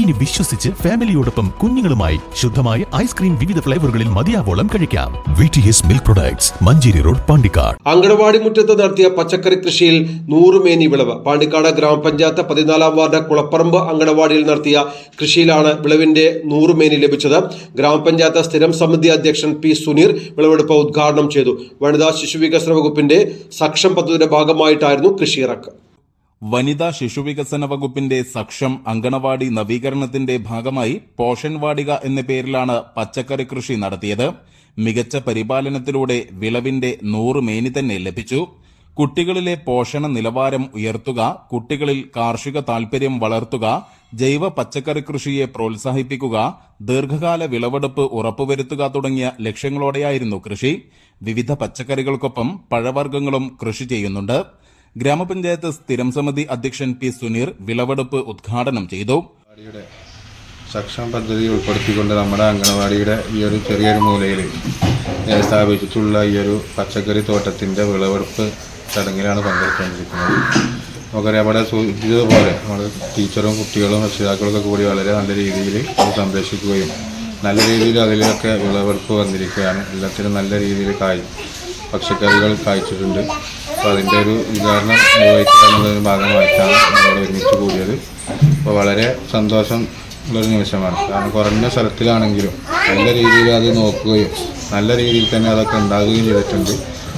ഇനി വിശ്വസിച്ച് ഫാമിലിയോടൊപ്പം കുഞ്ഞുങ്ങളുമായി ശുദ്ധമായ ഐസ്ക്രീം വിവിധ ഫ്ലേവറുകളിൽ മതിയാവോളം കഴിക്കാം. Milk products Manjeri road Pandikkad. Anganwadi മുറ്റത്ത് നടത്തിയ പച്ചക്കറി കൃഷിയിൽ നൂറുമേനി വിളവ്. പാണ്ടിക്കാട് ഗ്രാമപഞ്ചായത്ത് പതിനാലാം വാർഡ് കുളപ്പറമ്പ് അങ്കണവാടിയിൽ നടത്തിയ കൃഷിയിലാണ് വിളവിന്റെ നൂറുമേനി ലഭിച്ചത്. ഗ്രാമപഞ്ചായത്ത് സ്ഥിരം സമിതി അധ്യക്ഷൻ പി സുനീർ വിളവെടുപ്പ് ഉദ്ഘാടനം ചെയ്തു. വനിതാ ശിശു വികസന വകുപ്പിന്റെ സക്ഷം പദ്ധതിയുടെ ഭാഗമായിട്ടായിരുന്നു കൃഷിയിറക്ക്. വനിതാ ശിശുവികസന വകുപ്പിന്റെ സക്ഷം അങ്കണവാടി നവീകരണത്തിന്റെ ഭാഗമായി പോഷൻ വാടിക എന്ന പേരിലാണ് പച്ചക്കറി കൃഷി നടത്തിയത്. മികച്ച പരിപാലനത്തിലൂടെ വിളവിന്റെ നൂറ് മേനി തന്നെ ലഭിച്ചു. കുട്ടികളിലെ പോഷണ നിലവാരം ഉയർത്തുക കുട്ടികളിൽ കാർഷിക താൽപര്യം വളർത്തുക ജൈവ പച്ചക്കറി കൃഷിയെ പ്രോത്സാഹിപ്പിക്കുക ദീർഘകാല വിളവെടുപ്പ് ഉറപ്പുവരുത്തുക തുടങ്ങിയ ലക്ഷ്യങ്ങളോടെയായിരുന്നു കൃഷി. വിവിധ പച്ചക്കറികൾക്കൊപ്പം പഴവർഗങ്ങളും കൃഷി ചെയ്യുന്നുണ്ട്. ഗ്രാമപഞ്ചായത്ത് സ്ഥിരം സമിതി അധ്യക്ഷൻ പി സുനീർ വിളവെടുപ്പ് ഉദ്ഘാടനം ചെയ്തു. സക്ഷം പദ്ധതി ഉൾപ്പെടുത്തിക്കൊണ്ട് നമ്മുടെ അംഗനവാടിയുടെ ഈ ഒരു ചെറിയൊരു മൂലയിൽ സ്ഥാപിച്ചിട്ടുള്ള ഈ ഒരു പച്ചക്കറി തോട്ടത്തിന്റെ വിളവെടുപ്പ് ചടങ്ങിലാണ് പങ്കെടുത്തുകൊണ്ടിരിക്കുന്നത്. നമുക്കറിയാം അവിടെ സൂചിച്ചതുപോലെ നമ്മൾ ടീച്ചറും കുട്ടികളും രക്ഷിതാക്കളൊക്കെ കൂടി വളരെ നല്ല രീതിയിൽ അത് സംരക്ഷിക്കുകയും നല്ല രീതിയിൽ അതിലൊക്കെ വിളവെടുപ്പ് വന്നിരിക്കുകയാണ്. എല്ലാത്തിനും നല്ല രീതിയിൽ കായ് പച്ചക്കറികൾ കായ്ച്ചിട്ടുണ്ട്. അപ്പോൾ അതിന്റെ ഒരു ഉദാഹരണം നിർവഹിക്കുക എന്നുള്ളതിന് ഭാഗമായിട്ടാണ് നമ്മൾ ഒരുമിച്ച് കൂടിയത്. അപ്പോൾ വളരെ സന്തോഷം ഉള്ളൊരു നിമിഷമാണ്. കാരണം കുറഞ്ഞ സ്ഥലത്തിലാണെങ്കിലും നല്ല രീതിയിൽ അത് നോക്കുകയും നല്ല രീതിയിൽ തന്നെ അതൊക്കെ ഉണ്ടാകുകയും ചെയ്തിട്ടുണ്ട്.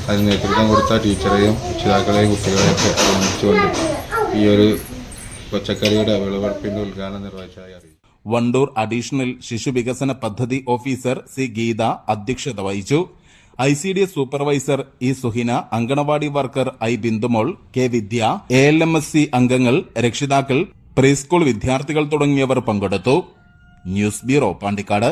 അതിന് നേതൃത്വം കൊടുത്ത ടീച്ചറെയും രക്ഷിതാക്കളെയും കുട്ടികളെയൊക്കെ ഒരുമിച്ചുകൊണ്ട് ഈ ഒരു പച്ചക്കറിയുടെ വിളവെടുപ്പിന്റെ ഉദ്ഘാടനം നിർവഹിച്ചതായി അറിയിച്ചു. വണ്ടൂർ അഡീഷണൽ ശിശുവികസന പദ്ധതി ഓഫീസർ സി ഗീത അധ്യക്ഷത വഹിച്ചു. I C D S supervisor E Suhina anganwadi worker I Bindumol K Vidya A L M S C അംഗങ്ങൾ രക്ഷിതാക്കൾ പ്രീസ്കൂൾ വിദ്യാർത്ഥികൾ തുടങ്ങിയവർ പങ്കെടുത്തു. News bureau Pandikkad.